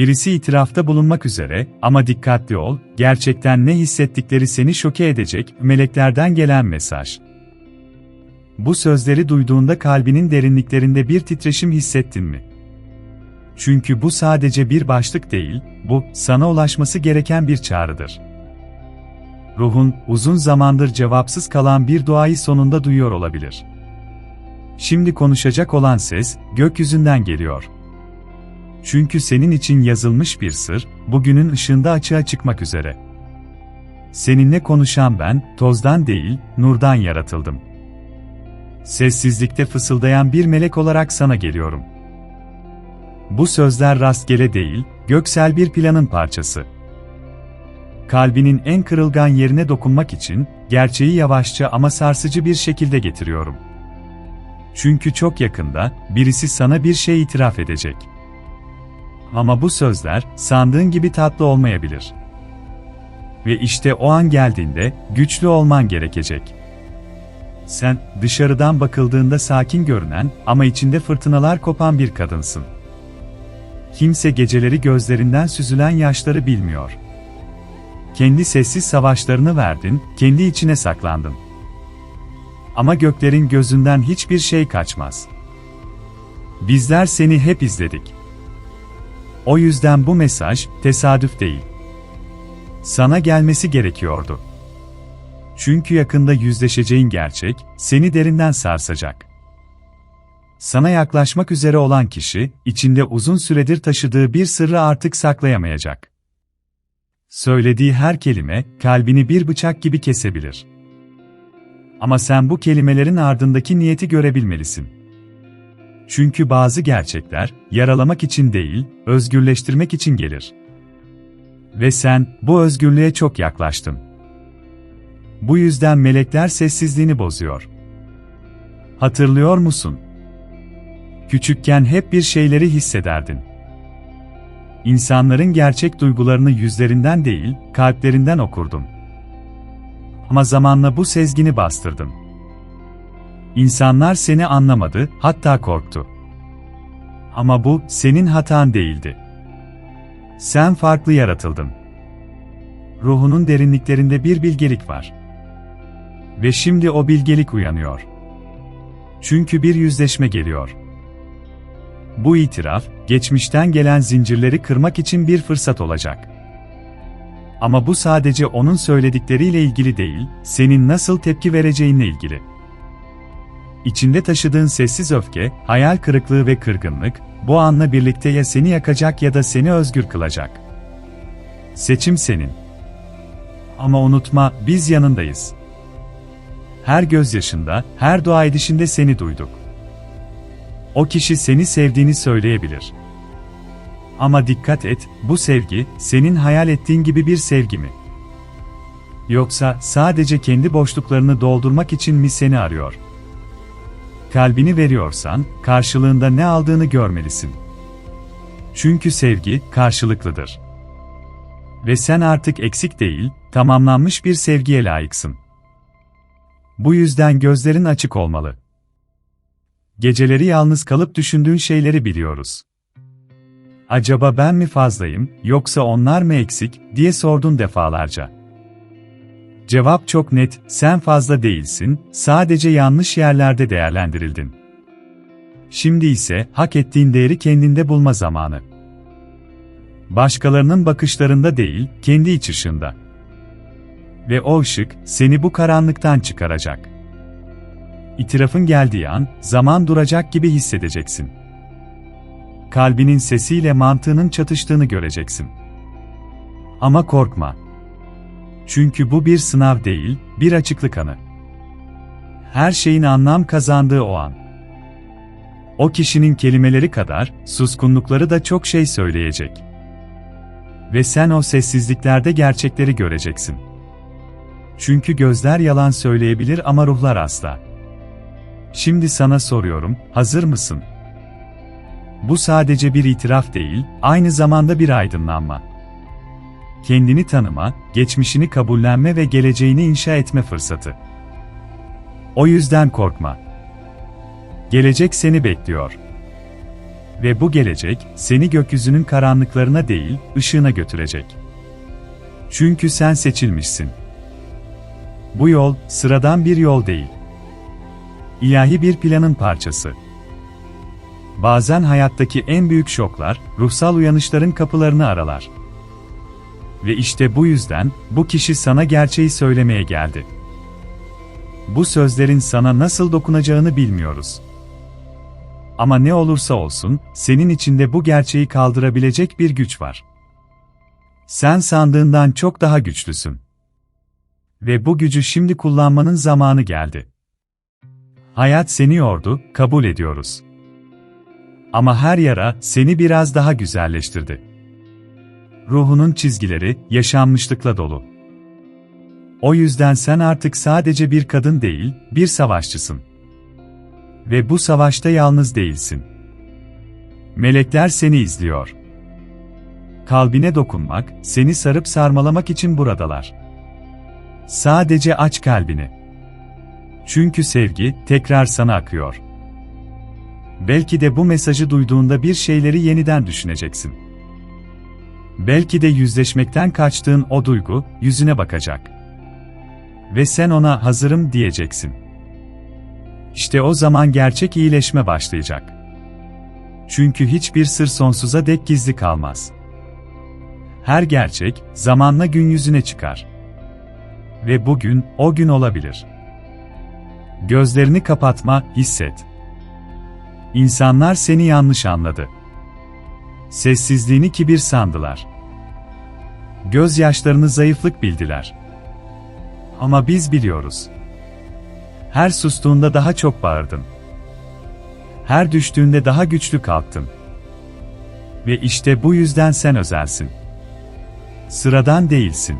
Birisi itirafta bulunmak üzere ama dikkatli ol, gerçekten ne hissettikleri seni şoke edecek, meleklerden gelen mesaj. Bu sözleri duyduğunda kalbinin derinliklerinde bir titreşim hissettin mi? Çünkü bu sadece bir başlık değil, bu, sana ulaşması gereken bir çağrıdır. Ruhun, uzun zamandır cevapsız kalan bir duayı sonunda duyuyor olabilir. Şimdi konuşacak olan ses, gökyüzünden geliyor. Çünkü senin için yazılmış bir sır, bugünün ışığında açığa çıkmak üzere. Seninle konuşan ben, tozdan değil, nurdan yaratıldım. Sessizlikte fısıldayan bir melek olarak sana geliyorum. Bu sözler rastgele değil, göksel bir planın parçası. Kalbinin en kırılgan yerine dokunmak için, gerçeği yavaşça ama sarsıcı bir şekilde getiriyorum. Çünkü çok yakında, birisi sana bir şey itiraf edecek. Ama bu sözler, sandığın gibi tatlı olmayabilir. Ve işte o an geldiğinde, güçlü olman gerekecek. Sen, dışarıdan bakıldığında sakin görünen ama içinde fırtınalar kopan bir kadınsın. Kimse geceleri gözlerinden süzülen yaşları bilmiyor. Kendi sessiz savaşlarını verdin, kendi içine saklandın. Ama göklerin gözünden hiçbir şey kaçmaz. Bizler seni hep izledik. O yüzden bu mesaj tesadüf değil. Sana gelmesi gerekiyordu. Çünkü yakında yüzleşeceğin gerçek seni derinden sarsacak. Sana yaklaşmak üzere olan kişi, içinde uzun süredir taşıdığı bir sırrı artık saklayamayacak. Söylediği her kelime, kalbini bir bıçak gibi kesebilir. Ama sen bu kelimelerin ardındaki niyeti görebilmelisin. Çünkü bazı gerçekler, yaralamak için değil, özgürleştirmek için gelir. Ve sen, bu özgürlüğe çok yaklaştın. Bu yüzden melekler sessizliğini bozuyor. Hatırlıyor musun? Küçükken hep bir şeyleri hissederdin. İnsanların gerçek duygularını yüzlerinden değil, kalplerinden okurdun. Ama zamanla bu sezgini bastırdın. İnsanlar seni anlamadı, hatta korktu. Ama bu senin hatan değildi. Sen farklı yaratıldın. Ruhunun derinliklerinde bir bilgelik var. Ve şimdi o bilgelik uyanıyor. Çünkü bir yüzleşme geliyor. Bu itiraf, geçmişten gelen zincirleri kırmak için bir fırsat olacak. Ama bu sadece onun söyledikleriyle ilgili değil, senin nasıl tepki vereceğinle ilgili. İçinde taşıdığın sessiz öfke, hayal kırıklığı ve kırgınlık, bu anla birlikte ya seni yakacak ya da seni özgür kılacak. Seçim senin. Ama unutma, biz yanındayız. Her gözyaşında, her dua edişinde seni duyduk. O kişi seni sevdiğini söyleyebilir. Ama dikkat et, bu sevgi, senin hayal ettiğin gibi bir sevgi mi? Yoksa sadece kendi boşluklarını doldurmak için mi seni arıyor? Kalbini veriyorsan, karşılığında ne aldığını görmelisin. Çünkü sevgi, karşılıklıdır. Ve sen artık eksik değil, tamamlanmış bir sevgiye layıksın. Bu yüzden gözlerin açık olmalı. Geceleri yalnız kalıp düşündüğün şeyleri biliyoruz. Acaba ben mi fazlayım, yoksa onlar mı eksik, diye sordun defalarca. Cevap çok net, sen fazla değilsin, sadece yanlış yerlerde değerlendirildin. Şimdi ise hak ettiğin değeri kendinde bulma zamanı. Başkalarının bakışlarında değil, kendi iç ışığında. Ve o ışık seni bu karanlıktan çıkaracak. İtirafın geldiği an, zaman duracak gibi hissedeceksin. Kalbinin sesiyle mantığının çatıştığını göreceksin. Ama korkma. Çünkü bu bir sınav değil, bir açıklık anı. Her şeyin anlam kazandığı o an. O kişinin kelimeleri kadar, suskunlukları da çok şey söyleyecek. Ve sen o sessizliklerde gerçekleri göreceksin. Çünkü gözler yalan söyleyebilir ama ruhlar asla. Şimdi sana soruyorum, hazır mısın? Bu sadece bir itiraf değil, aynı zamanda bir aydınlanma. Kendini tanıma, geçmişini kabullenme ve geleceğini inşa etme fırsatı. O yüzden korkma. Gelecek seni bekliyor. Ve bu gelecek, seni gökyüzünün karanlıklarına değil, ışığına götürecek. Çünkü sen seçilmişsin. Bu yol, sıradan bir yol değil. İlahi bir planın parçası. Bazen hayattaki en büyük şoklar, ruhsal uyanışların kapılarını aralar. Ve işte bu yüzden, bu kişi sana gerçeği söylemeye geldi. Bu sözlerin sana nasıl dokunacağını bilmiyoruz. Ama ne olursa olsun, senin içinde bu gerçeği kaldırabilecek bir güç var. Sen sandığından çok daha güçlüsün. Ve bu gücü şimdi kullanmanın zamanı geldi. Hayat seni yordu, kabul ediyoruz. Ama her yara seni biraz daha güzelleştirdi. Ruhunun çizgileri yaşanmışlıkla dolu. O yüzden sen artık sadece bir kadın değil, bir savaşçısın. Ve bu savaşta yalnız değilsin. Melekler seni izliyor. Kalbine dokunmak, seni sarıp sarmalamak için buradalar. Sadece aç kalbini. Çünkü sevgi tekrar sana akıyor. Belki de bu mesajı duyduğunda bir şeyleri yeniden düşüneceksin. Belki de yüzleşmekten kaçtığın o duygu yüzüne bakacak. Ve sen ona hazırım diyeceksin. İşte o zaman gerçek iyileşme başlayacak. Çünkü hiçbir sır sonsuza dek gizli kalmaz. Her gerçek zamanla gün yüzüne çıkar. Ve bugün o gün olabilir. Gözlerini kapatma, hisset. İnsanlar seni yanlış anladı. Sessizliğini kibir sandılar. Gözyaşlarını zayıflık bildiler. Ama biz biliyoruz. Her sustuğunda daha çok bağırdın. Her düştüğünde daha güçlü kalktın. Ve işte bu yüzden sen özelsin. Sıradan değilsin.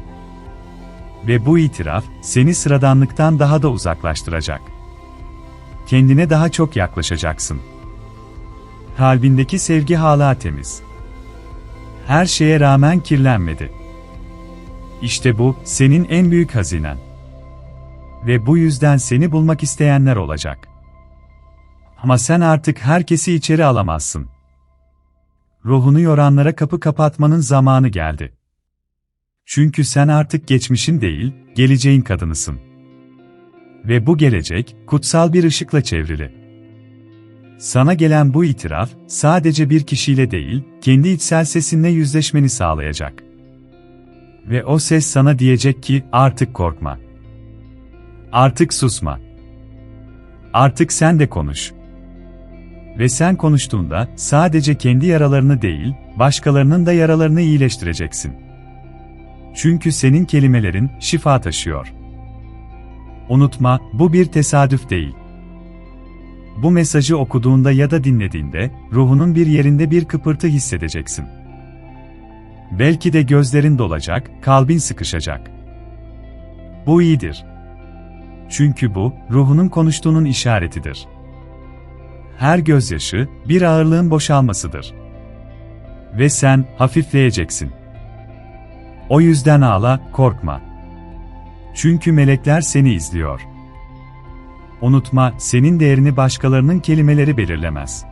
Ve bu itiraf seni sıradanlıktan daha da uzaklaştıracak. Kendine daha çok yaklaşacaksın. Kalbindeki sevgi hala temiz. Her şeye rağmen kirlenmedi. İşte bu senin en büyük hazinen. Ve bu yüzden seni bulmak isteyenler olacak. Ama sen artık herkesi içeri alamazsın. Ruhunu yoranlara kapı kapatmanın zamanı geldi. Çünkü sen artık geçmişin değil, geleceğin kadınısın. Ve bu gelecek, kutsal bir ışıkla çevrili. Sana gelen bu itiraf, sadece bir kişiyle değil, kendi içsel sesinle yüzleşmeni sağlayacak. Ve o ses sana diyecek ki, artık korkma. Artık susma. Artık sen de konuş. Ve sen konuştuğunda, sadece kendi yaralarını değil, başkalarının da yaralarını iyileştireceksin. Çünkü senin kelimelerin, şifa taşıyor. Unutma, bu bir tesadüf değil. Bu mesajı okuduğunda ya da dinlediğinde, ruhunun bir yerinde bir kıpırtı hissedeceksin. Belki de gözlerin dolacak, kalbin sıkışacak. Bu iyidir. Çünkü bu, ruhunun konuştuğunun işaretidir. Her gözyaşı, bir ağırlığın boşalmasıdır. Ve sen, hafifleyeceksin. O yüzden ağla, korkma. Çünkü melekler seni izliyor. Unutma, senin değerini başkalarının kelimeleri belirlemez.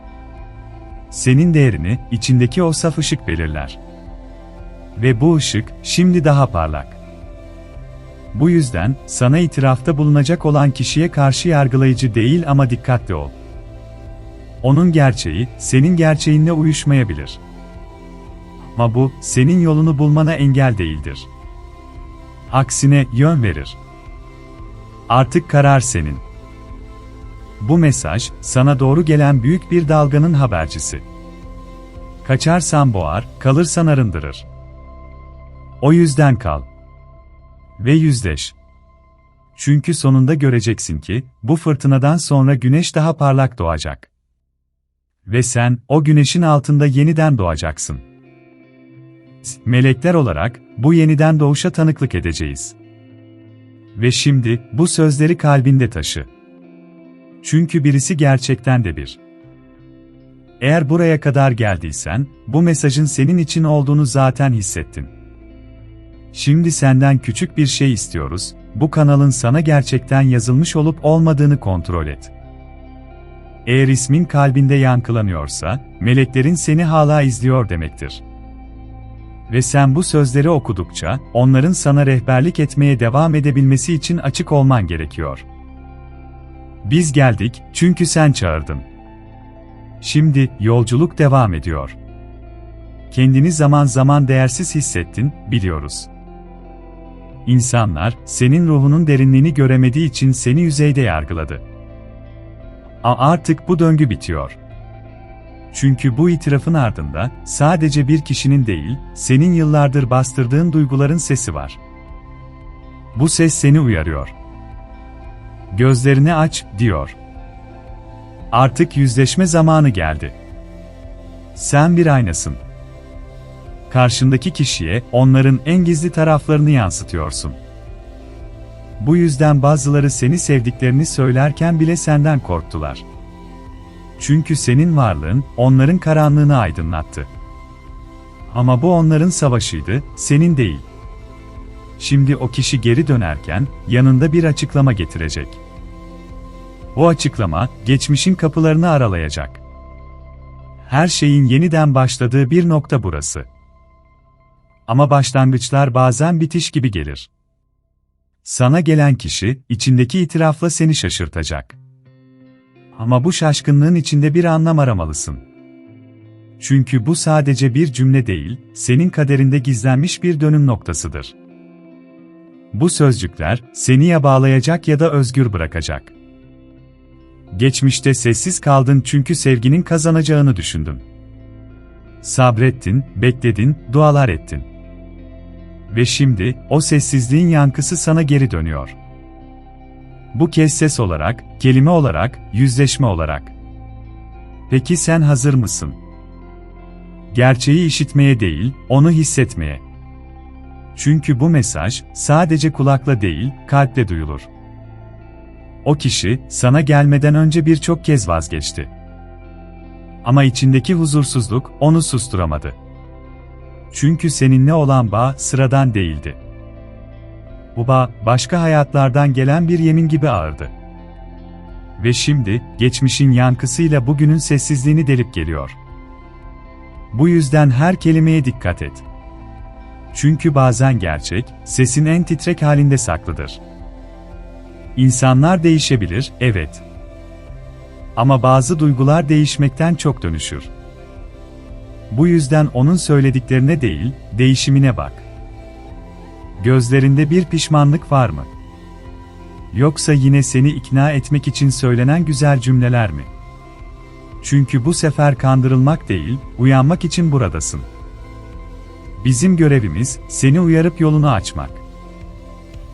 Senin değerini, içindeki o saf ışık belirler. Ve bu ışık, şimdi daha parlak. Bu yüzden, sana itirafta bulunacak olan kişiye karşı yargılayıcı değil ama dikkatli ol. Onun gerçeği, senin gerçeğinle uyuşmayabilir. Ama bu, senin yolunu bulmana engel değildir. Aksine yön verir. Artık karar senin. Bu mesaj, sana doğru gelen büyük bir dalganın habercisi. Kaçarsan boğar, kalırsan arındırır. O yüzden kal. Ve yüzleş. Çünkü sonunda göreceksin ki, bu fırtınadan sonra güneş daha parlak doğacak. Ve sen, o güneşin altında yeniden doğacaksın. Melekler olarak, bu yeniden doğuşa tanıklık edeceğiz. Ve şimdi, bu sözleri kalbinde taşı. Çünkü birisi gerçekten de bir. Eğer buraya kadar geldiysen, bu mesajın senin için olduğunu zaten hissettin. Şimdi senden küçük bir şey istiyoruz, bu kanalın sana gerçekten yazılmış olup olmadığını kontrol et. Eğer ismin kalbinde yankılanıyorsa, meleklerin seni hala izliyor demektir. Ve sen bu sözleri okudukça, onların sana rehberlik etmeye devam edebilmesi için açık olman gerekiyor. Biz geldik, çünkü sen çağırdın. Şimdi, yolculuk devam ediyor. Kendini zaman zaman değersiz hissettin, biliyoruz. İnsanlar, senin ruhunun derinliğini göremediği için seni yüzeyde yargıladı. A artık bu döngü bitiyor. Çünkü bu itirafın ardında, sadece bir kişinin değil, senin yıllardır bastırdığın duyguların sesi var. Bu ses seni uyarıyor. Gözlerini aç, diyor. Artık yüzleşme zamanı geldi. Sen bir aynasın. Karşındaki kişiye onların en gizli taraflarını yansıtıyorsun. Bu yüzden bazıları seni sevdiklerini söylerken bile senden korktular. Çünkü senin varlığın onların karanlığını aydınlattı. Ama bu onların savaşıydı, senin değil. Şimdi o kişi geri dönerken yanında bir açıklama getirecek. O açıklama geçmişin kapılarını aralayacak. Her şeyin yeniden başladığı bir nokta burası. Ama başlangıçlar bazen bitiş gibi gelir. Sana gelen kişi, içindeki itirafla seni şaşırtacak. Ama bu şaşkınlığın içinde bir anlam aramalısın. Çünkü bu sadece bir cümle değil, senin kaderinde gizlenmiş bir dönüm noktasıdır. Bu sözcükler, seni ya bağlayacak ya da özgür bırakacak. Geçmişte sessiz kaldın çünkü sevginin kazanacağını düşündün. Sabrettin, bekledin, dualar ettin. Ve şimdi, o sessizliğin yankısı sana geri dönüyor. Bu kez ses olarak, kelime olarak, yüzleşme olarak. Peki sen hazır mısın? Gerçeği işitmeye değil, onu hissetmeye. Çünkü bu mesaj, sadece kulakla değil, kalple duyulur. O kişi, sana gelmeden önce birçok kez vazgeçti. Ama içindeki huzursuzluk, onu susturamadı. Çünkü seninle olan bağ sıradan değildi. Bu bağ, başka hayatlardan gelen bir yemin gibi ağırdı. Ve şimdi, geçmişin yankısıyla bugünün sessizliğini delip geliyor. Bu yüzden her kelimeye dikkat et. Çünkü bazen gerçek, sesin en titrek halinde saklıdır. İnsanlar değişebilir, evet. Ama bazı duygular değişmekten çok dönüşür. Bu yüzden onun söylediklerine değil, değişimine bak. Gözlerinde bir pişmanlık var mı? Yoksa yine seni ikna etmek için söylenen güzel cümleler mi? Çünkü bu sefer kandırılmak değil, uyanmak için buradasın. Bizim görevimiz, seni uyarıp yolunu açmak.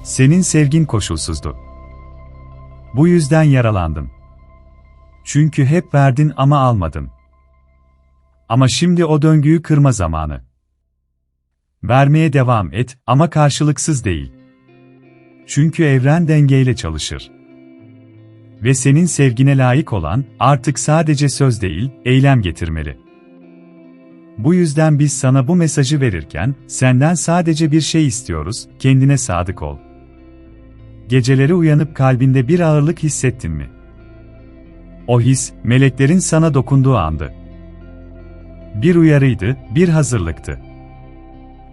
Senin sevgin koşulsuzdu. Bu yüzden yaralandım. Çünkü hep verdin ama almadın. Ama şimdi o döngüyü kırma zamanı. Vermeye devam et ama karşılıksız değil. Çünkü evren dengeyle çalışır. Ve senin sevgine layık olan artık sadece söz değil, eylem getirmeli. Bu yüzden biz sana bu mesajı verirken senden sadece bir şey istiyoruz, kendine sadık ol. Geceleri uyanıp kalbinde bir ağırlık hissettin mi? O his, meleklerin sana dokunduğu andı. Bir uyarıydı, bir hazırlıktı.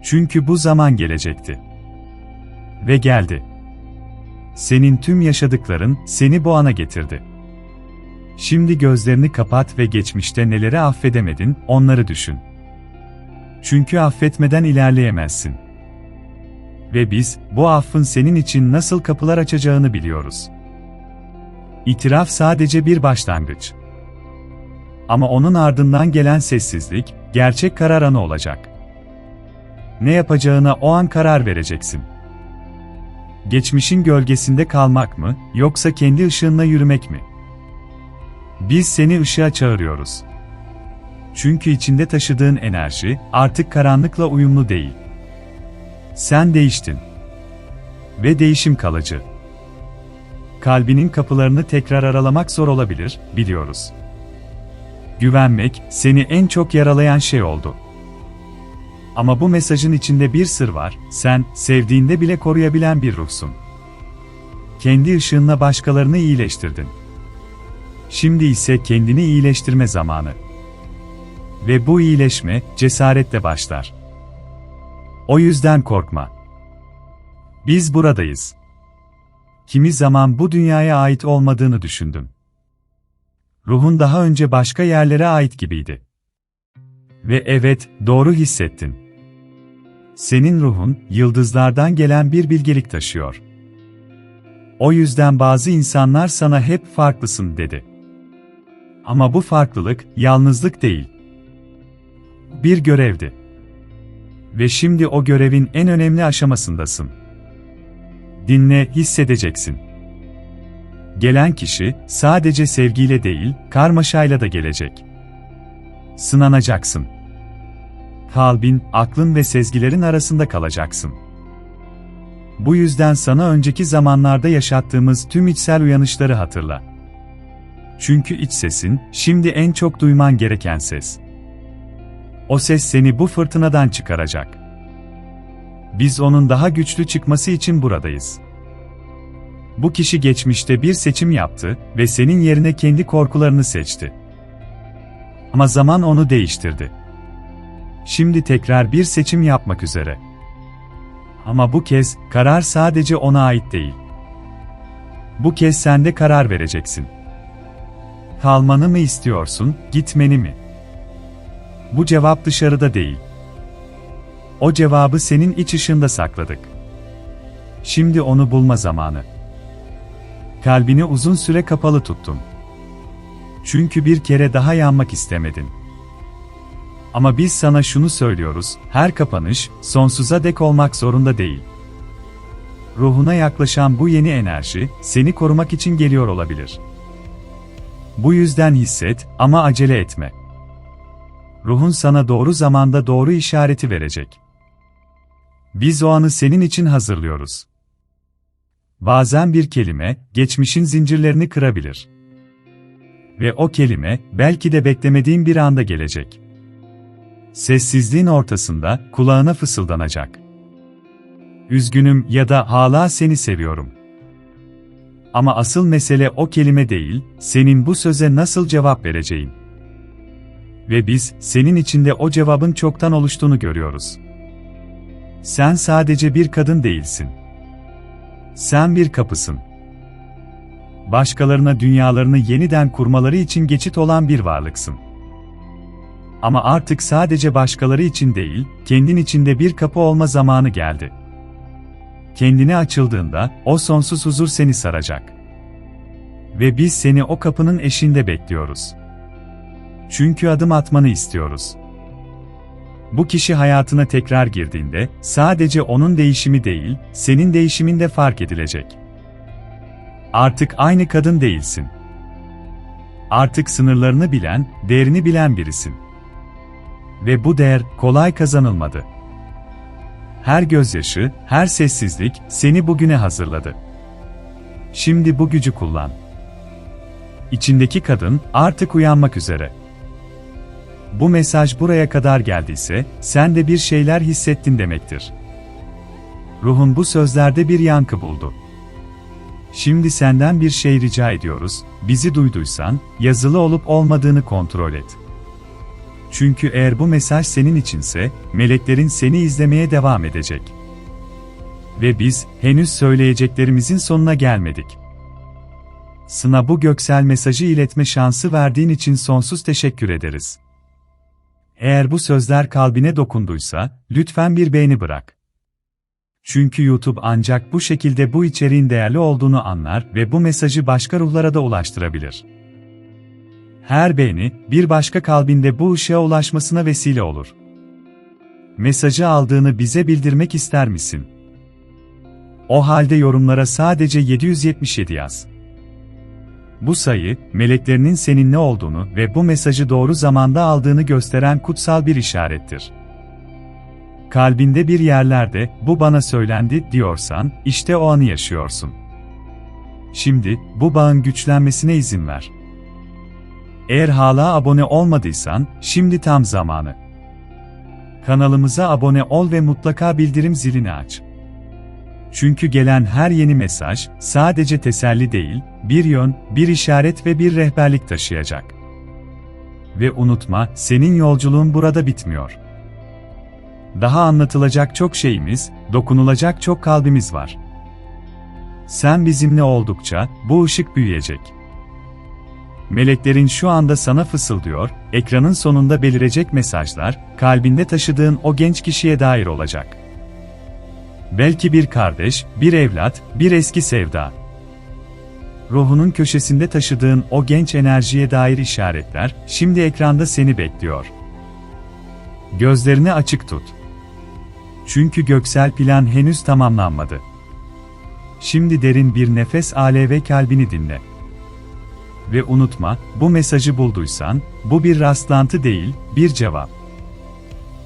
Çünkü bu zaman gelecekti. Ve geldi. Senin tüm yaşadıkların seni bu ana getirdi. Şimdi gözlerini kapat ve geçmişte neleri affedemedin, onları düşün. Çünkü affetmeden ilerleyemezsin. Ve biz, bu affın senin için nasıl kapılar açacağını biliyoruz. İtiraf sadece bir başlangıç. Ama onun ardından gelen sessizlik, gerçek karar anı olacak. Ne yapacağına o an karar vereceksin. Geçmişin gölgesinde kalmak mı, yoksa kendi ışığınla yürümek mi? Biz seni ışığa çağırıyoruz. Çünkü içinde taşıdığın enerji artık karanlıkla uyumlu değil. Sen değiştin. Ve değişim kalıcı. Kalbinin kapılarını tekrar aralamak zor olabilir, biliyoruz. Güvenmek seni en çok yaralayan şey oldu. Ama bu mesajın içinde bir sır var, sen, sevdiğinde bile koruyabilen bir ruhsun. Kendi ışığınla başkalarını iyileştirdin. Şimdi ise kendini iyileştirme zamanı. Ve bu iyileşme cesaretle başlar. O yüzden korkma. Biz buradayız. Kimi zaman bu dünyaya ait olmadığını düşündüm. Ruhun daha önce başka yerlere ait gibiydi. Ve evet, doğru hissettin. Senin ruhun, yıldızlardan gelen bir bilgelik taşıyor. O yüzden bazı insanlar sana hep farklısın dedi. Ama bu farklılık, yalnızlık değil. Bir görevdi. Ve şimdi o görevin en önemli aşamasındasın. Dinle, hissedeceksin. Gelen kişi, sadece sevgiyle değil, karmaşayla da gelecek. Sınanacaksın. Kalbin, aklın ve sezgilerin arasında kalacaksın. Bu yüzden sana önceki zamanlarda yaşattığımız tüm içsel uyanışları hatırla. Çünkü iç sesin, şimdi en çok duyman gereken ses. O ses seni bu fırtınadan çıkaracak. Biz onun daha güçlü çıkması için buradayız. Bu kişi geçmişte bir seçim yaptı ve senin yerine kendi korkularını seçti. Ama zaman onu değiştirdi. Şimdi tekrar bir seçim yapmak üzere. Ama bu kez karar sadece ona ait değil. Bu kez sen de karar vereceksin. Kalmanı mı istiyorsun, gitmeni mi? Bu cevap dışarıda değil. O cevabı senin iç ışığında sakladık. Şimdi onu bulma zamanı. Kalbini uzun süre kapalı tuttun. Çünkü bir kere daha yanmak istemedin. Ama biz sana şunu söylüyoruz, her kapanış, sonsuza dek olmak zorunda değil. Ruhuna yaklaşan bu yeni enerji, seni korumak için geliyor olabilir. Bu yüzden hisset, ama acele etme. Ruhun sana doğru zamanda doğru işareti verecek. Biz o anı senin için hazırlıyoruz. Bazen bir kelime, geçmişin zincirlerini kırabilir. Ve o kelime, belki de beklemediğin bir anda gelecek. Sessizliğin ortasında, kulağına fısıldanacak. Üzgünüm ya da hala seni seviyorum. Ama asıl mesele o kelime değil, senin bu söze nasıl cevap vereceğin. Ve biz, senin içinde o cevabın çoktan oluştuğunu görüyoruz. Sen sadece bir kadın değilsin. Sen bir kapısın. Başkalarına dünyalarını yeniden kurmaları için geçit olan bir varlıksın. Ama artık sadece başkaları için değil, kendin içinde bir kapı olma zamanı geldi. Kendine açıldığında, o sonsuz huzur seni saracak. Ve biz seni o kapının eşinde bekliyoruz. Çünkü adım atmanı istiyoruz. Bu kişi hayatına tekrar girdiğinde, sadece onun değişimi değil, senin değişimin de fark edilecek. Artık aynı kadın değilsin. Artık sınırlarını bilen, değerini bilen birisin. Ve bu değer kolay kazanılmadı. Her gözyaşı, her sessizlik seni bugüne hazırladı. Şimdi bu gücü kullan. İçindeki kadın artık uyanmak üzere. Bu mesaj buraya kadar geldiyse, sen de bir şeyler hissettin demektir. Ruhun bu sözlerde bir yankı buldu. Şimdi senden bir şey rica ediyoruz, bizi duyduysan, yazılı olup olmadığını kontrol et. Çünkü eğer bu mesaj senin içinse, meleklerin seni izlemeye devam edecek. Ve biz, henüz söyleyeceklerimizin sonuna gelmedik. Sına bu göksel mesajı iletme şansı verdiğin için sonsuz teşekkür ederiz. Eğer bu sözler kalbine dokunduysa, lütfen bir beğeni bırak. Çünkü YouTube ancak bu şekilde bu içeriğin değerli olduğunu anlar ve bu mesajı başka ruhlara da ulaştırabilir. Her beğeni, bir başka kalbinde bu ışığa ulaşmasına vesile olur. Mesajı aldığını bize bildirmek ister misin? O halde yorumlara sadece 777 yaz. Bu sayı, meleklerinin seninle olduğunu ve bu mesajı doğru zamanda aldığını gösteren kutsal bir işarettir. Kalbinde bir yerlerde, bu bana söylendi diyorsan, işte o anı yaşıyorsun. Şimdi, bu bağın güçlenmesine izin ver. Eğer hala abone olmadıysan, şimdi tam zamanı. Kanalımıza abone ol ve mutlaka bildirim zilini aç. Çünkü gelen her yeni mesaj sadece teselli değil, bir yön, bir işaret ve bir rehberlik taşıyacak. Ve unutma, senin yolculuğun burada bitmiyor. Daha anlatılacak çok şeyimiz, dokunulacak çok kalbimiz var. Sen bizimle oldukça bu ışık büyüyecek. Meleklerin şu anda sana fısıldıyor, ekranın sonunda belirecek mesajlar, kalbinde taşıdığın o genç kişiye dair olacak. Belki bir kardeş, bir evlat, bir eski sevda. Ruhunun köşesinde taşıdığın o genç enerjiye dair işaretler, şimdi ekranda seni bekliyor. Gözlerini açık tut. Çünkü göksel plan henüz tamamlanmadı. Şimdi derin bir nefes ale ve kalbini dinle. Ve unutma, bu mesajı bulduysan, bu bir rastlantı değil, bir cevap.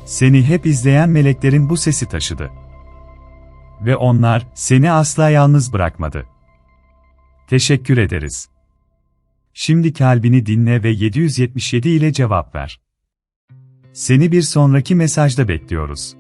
Seni hep izleyen meleklerin bu sesi taşıdı. Ve onlar seni asla yalnız bırakmadı. Teşekkür ederiz. Şimdi kalbini dinle ve 777 ile cevap ver. Seni bir sonraki mesajda bekliyoruz.